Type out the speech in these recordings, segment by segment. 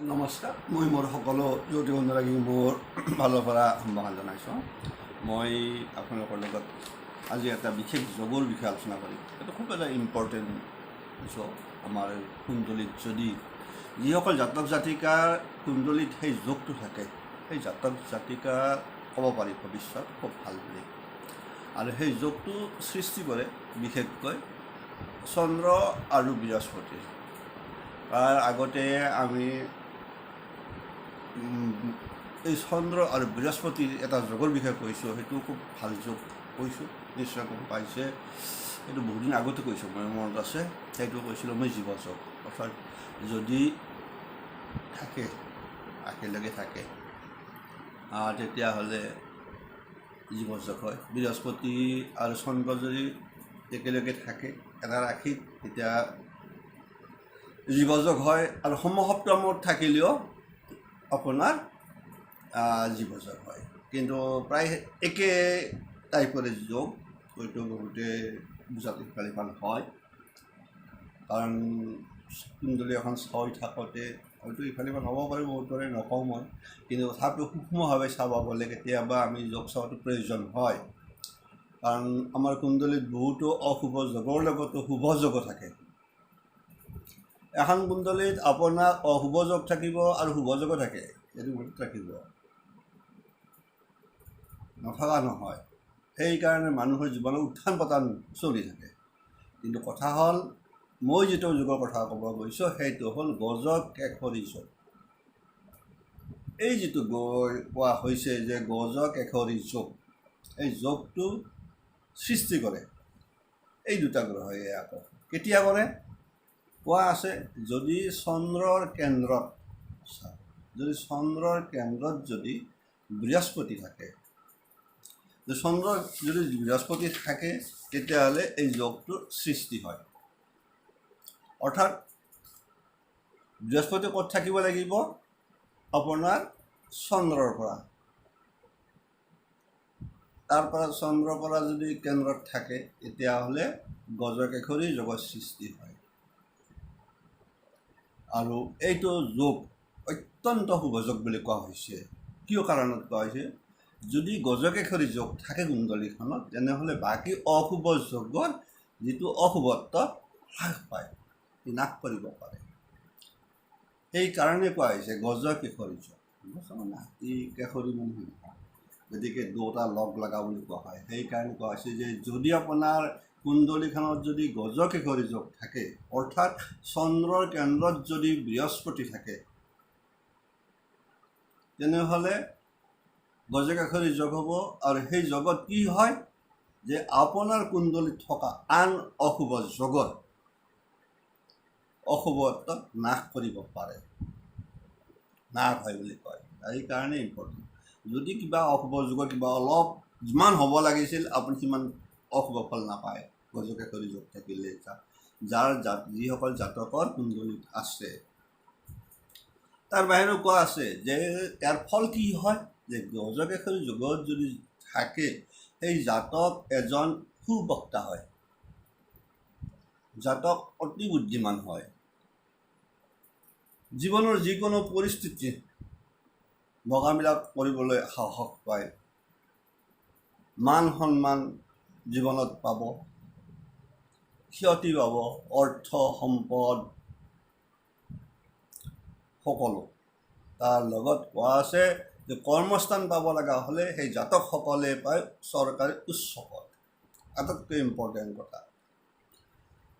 নমস্কাৰ, মই মোৰ সকলো জ্যোতি বন্ধুৰাগী মোৰ ফালৰ পৰা সম্ভাষণ জনাইছোঁ। মই আপোনালোকৰ লগত আজি এটা বিশেষ যোগৰ বিষয়ে আলোচনা কৰিম। এইটো খুব এটা ইম্পৰ্টেণ্ট যোগ আমাৰ কুণ্ডলীত যদি যিসকল জাতক জাতিকাৰ কুণ্ডলীত সেই যোগটো থাকে, সেই জাতক জাতিকা ক'ব পাৰি ভৱিষ্যত খুব ভালো বুলি। আৰু সেই যোগটো সৃষ্টি কৰে বিশেষকৈ চন্দ্ৰ আৰু বৃহস্পতিৰ। তাৰ আগতে আমি এই চন্দ্ৰ আৰু বৃহস্পতিৰ এটা যোগৰ বিষয়ে কৈছোঁ, সেইটো খুব ভালো যোগ কৈছোঁ, নিশ্চয় গম পাইছে। সেইটো বহুদিন আগতে কৈছোঁ মই মনত আছে, সেইটো কৈছিলোঁ মই জীৱ যোগ। অৰ্থাৎ যদি থাকে, একেলগে থাকে তেতিয়াহ'লে জীৱ যোগ হয়। বৃহস্পতি আৰু চন্দ্ৰ যদি একেলগে থাকে, এটা ৰাশিত তেতিয়া জীৱযোগ হয়। আৰু সমসপ্তমত থাকিলেও আহ, জীৱযোগ হয়। কিন্তু প্ৰায় একে টাইপৰে যোগ হয়তো বহুতে বুজাটো ইফালে ভালো হয়। কাৰণ কুণ্ডলী এখন চাই থাকোঁতে হয়তো ইফালে হ'ব পাৰে বহুতৰে নকওঁ মই কিন্তু তথাপিও সূক্ষ্মভাৱে চাব গ'লে কেতিয়াবা আমি যোগ চোৱাটো প্ৰয়োজন হয়। কাৰণ আমাৰ কুণ্ডলীত বহুতো অশুভ যোগৰ লগতো শুভ যোগো থাকে। এখন কুণ্ডলীত আপোনাৰ অশুভ যোগ থাকিব আৰু শুভ যোগো থাকে। এইটো মনত নথকা নহয়। সেইকাৰণে মানুহৰ জীৱনত উত্থান পতন চলি থাকে। কিন্তু কথা হ'ল, মই যিটো যুগৰ কথা ক'ব গৈছোঁ, সেইটো হ'ল গজক কেশৰী যোগ এই যিটো গৈ কোৱা হৈছে যে গজক কেশৰী যোগ এই যোগটো সৃষ্টি কৰে। এই দুটা গ্ৰহই আকৌ। কেতিয়া কৰে? কোৱা আছে, যদি চন্দ্ৰৰ কেন্দ্ৰত যদি চন্দ্ৰৰ কেন্দ্ৰত যদি বৃহস্পতি থাকে চন্দ্ৰ যদি বৃহস্পতি থাকে, তেতিয়াহ'লে এই যোগটোৰ সৃষ্টি হয়। অৰ্থাৎ, বৃহস্পতি ক'ত থাকিব লাগিব? আপোনাৰ চন্দ্ৰৰ পৰা। তাৰ পৰা চন্দ্ৰৰ পৰা যদি কেন্দ্ৰত থাকে, তেতিয়াহ'লে গজকেশৰী যোগৰ সৃষ্টি হয়। আৰু এইটো যোগ অত্যন্ত শুভযোগ বুলি কোৱা হৈছে। কিয় কাৰণত কোৱা হৈছে? যদি গজকেশৰী যোগ থাকে কুণ্ডলীখনত, তেনেহ'লে বাকী অশুভ যোগত যিটো অশুভত্ব হ্ৰাস পায় নাশ কৰিব পাৰে। সেইকাৰণে কোৱা হৈছে গজকেশৰী যোগ। বুজিছানে হাতী কেশৰী মানে গতিকে দুটা লগ লগা বুলি কোৱা হয়। সেইকাৰণে কোৱা হৈছে যে যদি আপোনাৰ কুণ্ডলীখনত যদি গজকেশৰী যোগ থাকে, অৰ্থাৎ চন্দ্ৰৰ কেন্দ্ৰত যদি বৃহস্পতি থাকে, তেনেহ'লে গজকেশৰী যোগ হ'ব। আৰু সেই যোগত কি হয় যে আপোনাৰ কুণ্ডলীত থকা আন অশুভ যোগত অশুভত্ব নাশ কৰিব পাৰে। নাশ হয় বুলি কয়। সেইকাৰণে ইম্পৰ্টেণ্ট যদি কিবা অশুভ যুগৰ কিবা অলপ যিমান হ'ব লাগিছিল, আপুনি সিমান অশুভ নাপায় গজকে কৰি যোগ থাকিলে যাৰ জাত যিসকল জাতকৰ কুণ্ডলীত আছে তাৰ বাহিৰেও কোৱা আছে যে ইয়াৰ ফল কি হয়? যে গজকেশৰী যুগত যদি থাকে সেই জাতক এজন সুবক্তা হয়। জাতক অতি বুদ্ধিমান হয়। জীৱনৰ যিকোনো পৰিস্থিতি মোকাবিলা কৰিবলৈ সাহস পায় মান সন্মান জীৱনত পাব। ক্ষতি পাব, অৰ্থ সম্পদ সকলো। তাৰ লগত কোৱা আছে যে কৰ্মস্থান পাব লগা হ'লে সেই জাতকসকলে পায় চৰকাৰী উচ্চ পদ। আটাইতকৈ ইম্পৰ্টেণ্ট কথা।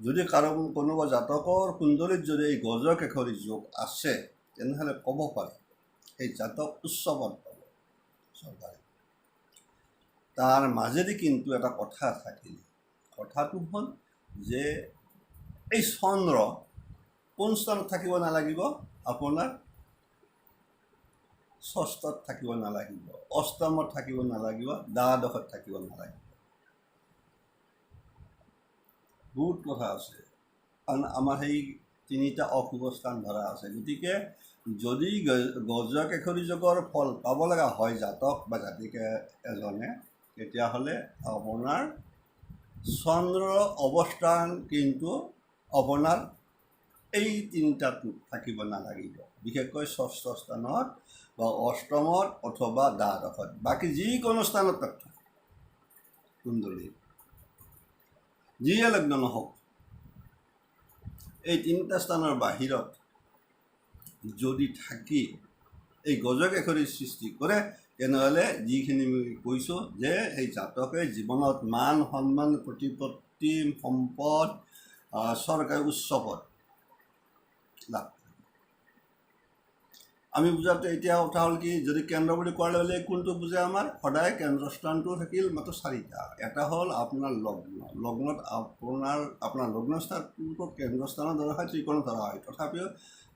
যদি কাৰো কোনোবা জাতকৰ কুণ্ডলীত যদি এই গজকেশৰী যোগ আছে, তেনেহ'লে ক'ব পাৰে, সেই জাতক উচ্চ পদ পাব চৰকাৰে। তাৰ মাজেদি কিন্তু এটা কথা থাকিল কথাটো হ'ল যে এই চন্দ্ৰ কোন স্থানত থাকিব নালাগিব? আপোনাৰ ষষ্ঠত থাকিব নালাগিব, অষ্টমত থাকিব নালাগিব, দ্বাদশত থাকিব নালাগিব। বহুত কথা আছে। কাৰণ আমাৰ সেই তিনিটা অশুভ স্থান ধৰা আছে। গতিকে যদি গজকেশৰী যোগৰ ফল পাব লগা হয় জাতক বা জাতিকে এজনে তেতিয়াহ'লে আপোনাৰ চন্দ্ৰৰ অৱস্থান কিন্তু আপোনাৰ এই তিনিটাটোত থাকিব নালাগিব। বিশেষকৈ ষষ্ঠ স্থানত বা অষ্টমত অথবা দ্বাদশত। বাকী যিকোনো স্থানত থাকে। কুণ্ডলী। যিয়ে লগ্ন নহওক। এই তিনিটা স্থানৰ বাহিৰত যদি থাকি এই গজকেশৰীৰ সৃষ্টি কৰে তেনেহ'লে যিখিনি কৈছোঁ যে সেই জাতকে জীৱনত মান, সন্মান, প্ৰতিপত্তি, সম্পদ চৰকাৰী উচ্চ পদ লাভ। আমি বুজাতে এতিয়া কথা হ'ল কি, যদি কেন্দ্ৰ বুলি কোৱাৰ লগে লগে কোনটো বুজে আমাৰ? সদায় কেন্দ্ৰস্থানটো থাকিল মাত্ৰ চাৰিটা। এটা হ'ল আপোনাৰ লগ্ন। লগ্নত আপোনাৰ আপোনাৰ লগ্ন স্থানটো কেন্দ্ৰস্থানত ধৰা হয় ত্ৰিকোণত ধৰা হয়। তথাপিও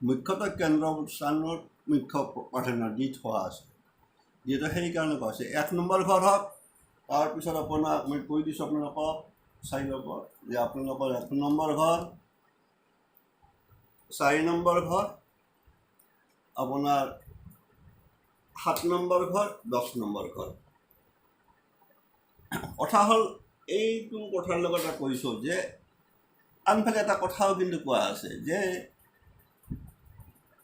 মুখ্যতঃ কেন্দ্ৰস্থানত মুখ্য প্ৰাধান্য দি থোৱা আছে। যিহেতু সেইকাৰণে কোৱা হৈছে এক নম্বৰ ঘৰ হওক তাৰপিছত আপোনাক মই কৈ দিছোঁ আপোনালোকক চাৰি নম্বৰ যে আপোনালোকৰ এক নম্বৰ ঘৰ চাৰি নম্বৰ ঘৰ আপোনাৰ সাত নম্বৰ ঘৰ দহ নম্বৰ ঘৰ কথা হ'ল এইটো কথাৰ লগত এটা কৈছোঁ যে, আনফালে এটা কথাও কিন্তু কোৱা আছে যে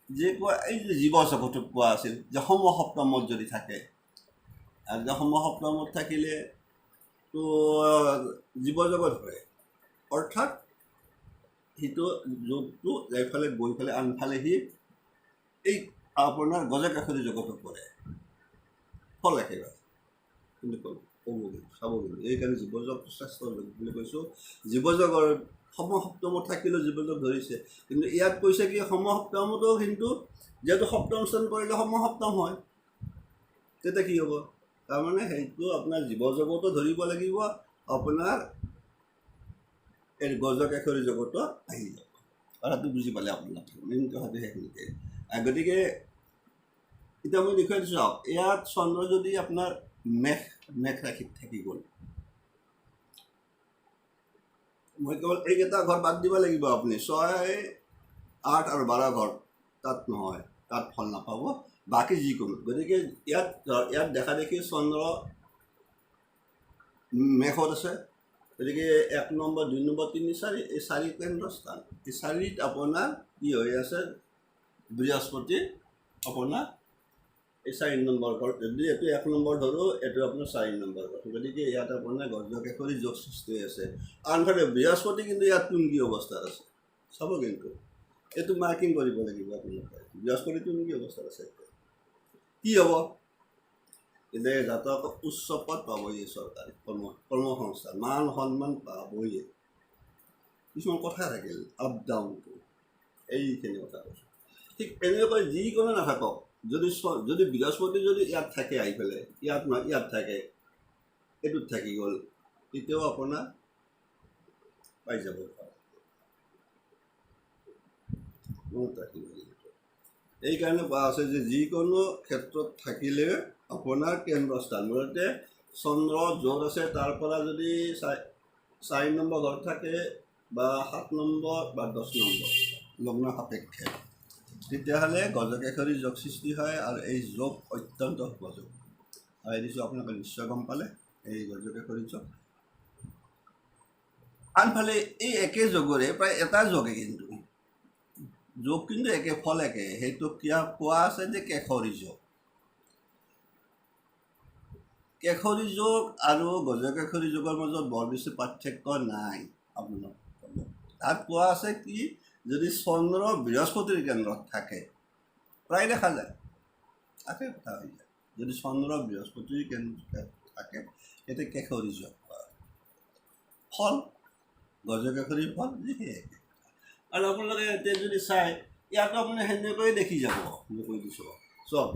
যে কোৱা এই যে জীৱ জগতত কোৱা আছিল যে সম সপ্তমত যদি থাকে আৰু যে সম সপ্তমত থাকিলে তো জীৱ জগত হয়। অৰ্থাৎ সিটো যোগটো যাইফালে গৈ পেলাই আনফালে সি এই আপোনাৰ গজকাষৰী জগতত পৰে। ফল একেবাৰে। কিন্তু ক'ব চাব কিন্তু এইকাৰণে জীৱজগ শ্ৰেষ্ঠ যোগ বুলি কৈছোঁ। জীৱজগৰ সমসপ্তমত থাকিলেও জীৱজগ ধৰিছে। কিন্তু ইয়াত কৈছে কি সমসপ্তমতো কিন্তু যিহেতু সপ্তম স্থান কৰিলে সমসপ্তম হয়। তেতিয়া কি হ'ব? তাৰমানে সেইটো আপোনাৰ জীৱজগতো ধৰিব লাগিব আপোনাৰ এই গজকেশৰী জগতো আহি যাব। কথাটো বুজি পালে আপোনালোকে মেইন কথাটো সেইখিনিতে। গতিকে এতিয়া মই দেখুৱাই দিছোঁ ইয়াত চন্দ্ৰ যদি আপোনাৰ মেঘ মেঘ ৰাশিত থাকি গ'ল মই কেৱল এইকেইটা ঘৰ বাদ দিব লাগিব আপুনি। ছয়, আঠ আৰু বাৰ ঘৰ, তাত নহয়, তাত ফল নাপাব, বাকী যিকোনো। গতিকে ইয়াত ইয়াত দেখা দেখি চন্দ্ৰ মেঘত আছে। গতিকে এক নম্বৰ, দুই নম্বৰ, তিনি চাৰি, এই চাৰি কেন্দ্ৰ স্থান। এই চাৰিত আপোনাৰ কি হৈ আছে, বৃহস্পতি আপোনাৰ এই চাৰি নম্বৰ ঘৰ যদি এইটো এক নম্বৰ ধৰোঁ এইটো আপোনাৰ চাৰি নম্বৰ ঘৰ। গতিকে ইয়াত আপোনাৰ গজকেশৰী যোগ সৃষ্টি হৈ আছে। আনফালে বৃহস্পতি কিন্তু ইয়াত তুংগী অৱস্থাত আছে। চাব কিন্তু। এইটো মাৰ্কিং কৰিব লাগিব আপোনালোকে। বৃহস্পতি তুংগী অৱস্থাত আছে। কি হ'ব? এতিয়া জাতক উচ্চ পদ পাবই চৰকাৰী। কৰ্ম কৰ্মসংস্থান। মান সন্মান পাবই কিছুমান কথা থাকিল। আপ ডাউনটো এইখিনি কথা কৈছোঁ। ঠিক এনেকৈ যিকোনো নাথাকক। যদি যদি বৃহস্পতি যদি ইয়াত থাকে আহি পেলাই ইয়াত নহয় ইয়াত থাকে, এইটোত থাকি গ'ল, তেতিয়াও আপোনাৰ পাই যাব। মনত এইকাৰণে কোৱা আছে যে যিকোনো ক্ষেত্ৰত থাকিলে আপোনাৰ কেন্দ্ৰস্থান, মুঠতে চন্দ্ৰ য'ত আছে, তাৰ পৰা যদি চাৰি চাৰি নম্বৰ ঘৰত থাকে বা সাত নম্বৰ বা দহ নম্বৰ, লগ্ন সাপেক্ষে। তেতিয়াহ'লে গজকেশৰী যোগ সৃষ্টি হয় আৰু এই যোগ অত্যন্ত শুভ যোগ আৰু দিছোঁ আপোনালোকে নিশ্চয় গম পালে, এই গজকেশৰী যোগ। আনফালে এই একে যোগৰে প্ৰায় এটা যোগে কিন্তু। যোগ কিন্তু একে, ফল একে। সেইটো কিয় কোৱা আছে যে কেশৰী যোগ। কেশৰী যোগ আৰু গজকেশৰী যোগৰ মাজত বৰ বেছি পাৰ্থক্য নাই, আপোনালোক। তাত কোৱা আছে কি যদি চন্দ্ৰ বৃহস্পতিৰ কেন্দ্ৰত থাকে প্ৰায় দেখা যায়। তাকে কথা হৈ যায়। যদি চন্দ্ৰ বৃহস্পতিৰ কেন্দ্ৰত থাকে তেতিয়া কেশৰী যোগ হয়। ফল গজকেশৰী ফল, যি সেই একে আৰু আপোনালোকে এতিয়া যদি চাই ইয়াতো আপুনি সেনেকৈয়ে দেখি যাব মই কৈ দিছোঁ চব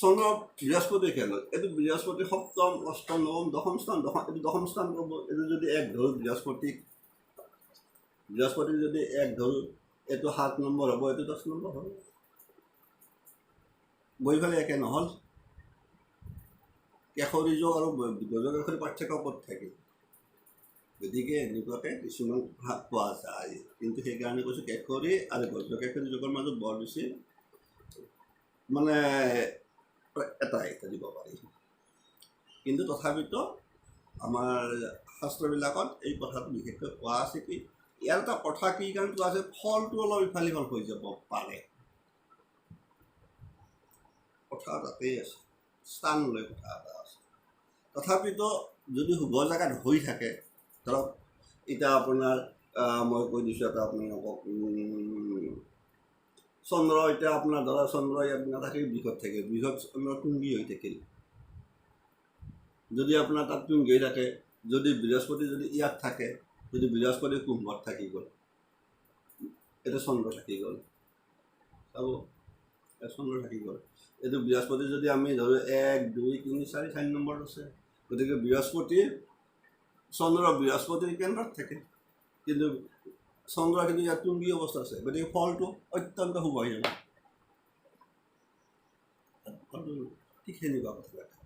চন্দ্ৰ বৃহস্পতিৰ খেলত এইটো বৃহস্পতি সপ্তম, অষ্টম, নৱম, দশম স্থান, দশম, এইটো দশম স্থান পাব। এইটো যদি এক ধৰোঁ বৃহস্পতিক বৃহস্পতিক যদি এক ধৰোঁ এইটো সাত নম্বৰ হ'ব এইটো দহ নম্বৰ হ'ব। গৈ পেলাই একে নহ'ল। কেশৰী যোগ আৰু গজকেশৰী পাৰ্থক্য ক'ত থাকিল গতিকে এনেকুৱাকৈ কিছুমান ভাগ পোৱা যায়, কিন্তু সেইকাৰণে কৈছোঁ কেশৰী আৰু গজকেশৰী যুগৰ মাজত বৰ বেছি মানে এটাই এটা দিব পাৰি। কিন্তু তথাপিতো আমাৰ শাস্ত্ৰবিলাকত এই কথাটো বিশেষকৈ কোৱা আছে কি ইয়াৰ এটা কথা কি কাৰণে কোৱা আছে? ফলটো অলপ ইফাল সিফাল হৈ যাব পাৰে। কথা তাতেই আছে। স্থান লৈ কথা এটা আছে। তথাপিতো যদি শুভ জেগাত হৈ থাকে, ধৰক, এতিয়া আপোনাৰ মই কৈ দিছোঁ এটা আপোনালোকক চন্দ্ৰ, এতিয়া আপোনাৰ ধৰা চন্দ্ৰ ইয়াত নাথাকে বৃহৎ থাকে বৃহৎ চন্দ্ৰ তুংগী হৈ থাকিল। যদি আপোনাৰ তাত তুংগী হৈ থাকে, যদি বৃহস্পতি যদি ইয়াত থাকে যদি বৃহস্পতি কুম্ভত থাকি গ'ল এইটো চন্দ্ৰ থাকি গ'ল চাব চন্দ্ৰ থাকি গ'ল এইটো বৃহস্পতি যদি আমি ধৰোঁ এক, দুই, তিনি চাৰি চাৰি নম্বৰত আছে, গতিকে বৃহস্পতিৰ চন্দ্ৰ বৃহস্পতিৰ কেন্দ্ৰত থাকে। কিন্তু চন্দ্ৰ কিন্তু ইয়াত তুংগী অৱস্থা আছে, গতিকে ফলটো অত্যন্ত শুভ হৈ যাব। ঠিক সেনেকুৱা কথা।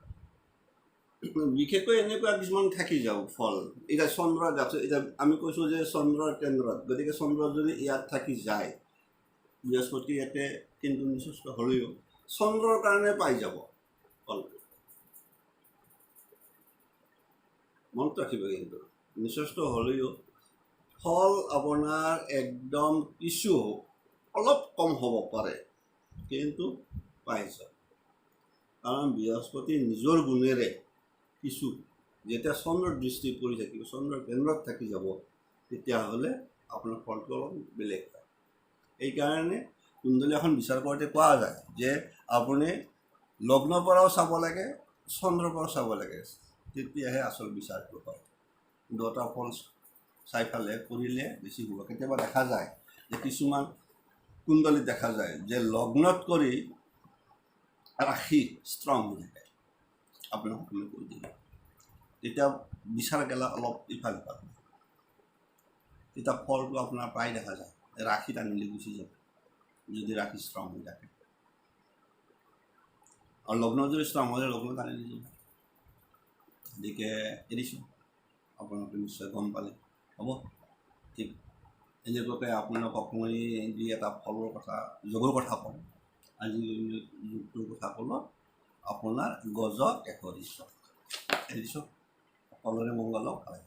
বিশেষকৈ এনেকুৱা কিছুমান থাকি যাওঁ ফল। এতিয়া চন্দ্ৰ যাচ্ছে এতিয়া আমি কৈছোঁ যে চন্দ্ৰৰ কেন্দ্ৰত। গতিকে চন্দ্ৰ যদি ইয়াত থাকি যায়, বৃহস্পতি ইয়াতে কিন্তু নিচষ্ট হ'লেও, চন্দ্ৰৰ কাৰণে পাই যাব ফলটো। মনত ৰাখিব কিন্তু নিচষ্ট হ'লেও ফল আপোনাৰ একদম কিছু অলপ কম হ'ব পাৰে, কিন্তু পাই যাব কাৰণ বৃহস্পতি নিজৰ গুণেৰে কিছু যেতিয়া চন্দ্ৰৰ দৃষ্টি পৰি থাকিব, চন্দ্ৰৰ কেন্দ্ৰত থাকি যাব, তেতিয়াহ'লে আপোনাৰ ফলটো অলপ বেলেগ হয়। এইকাৰণে কুণ্ডলী এখন বিচাৰ কৰোঁতে কোৱা যায় যে আপুনি লগ্নৰ পৰাও চাব লাগে, চন্দ্ৰৰ পৰাও চাব লাগে, তেতিয়াহে আচল বিচাৰটো হয়। দুটা ফল চাই পেলাই কৰিলে বেছি হ'ব। কেতিয়াবা দেখা যায় যে কিছুমান কুণ্ডলীত দেখা যায় যে লগ্নত কৰি ৰাশি ষ্ট্ৰং হৈ থাকে। আপোনাক সকলোৱে কৈ দিলে তেতিয়া বিচাৰ গেলা অলপ ইফাল সিফাল হয়। তেতিয়া ফলটো আপোনাৰ প্ৰায় দেখা যায়। ৰাশি টানিলে গুচি যাব, যদি ৰাশি ষ্ট্ৰং হৈ থাকে। আৰু লগ্ন যদি ষ্ট্ৰং হ'লে লগ্ন টানি দি যাব। গতিকে এৰিছোঁ আপোনালোকে নিশ্চয় গম পালে। হ'ব? ঠিক। এনেকুৱাকৈ আপোনালোকক মই দুই এটা ফলৰ কথা যোগৰ কথা কওঁ আজি যুগটোৰ কথা ক'লোঁ আপোনাৰ গজৰ এশ দিছোঁ এৰিছোঁ সকলোৰে মংগলক হয়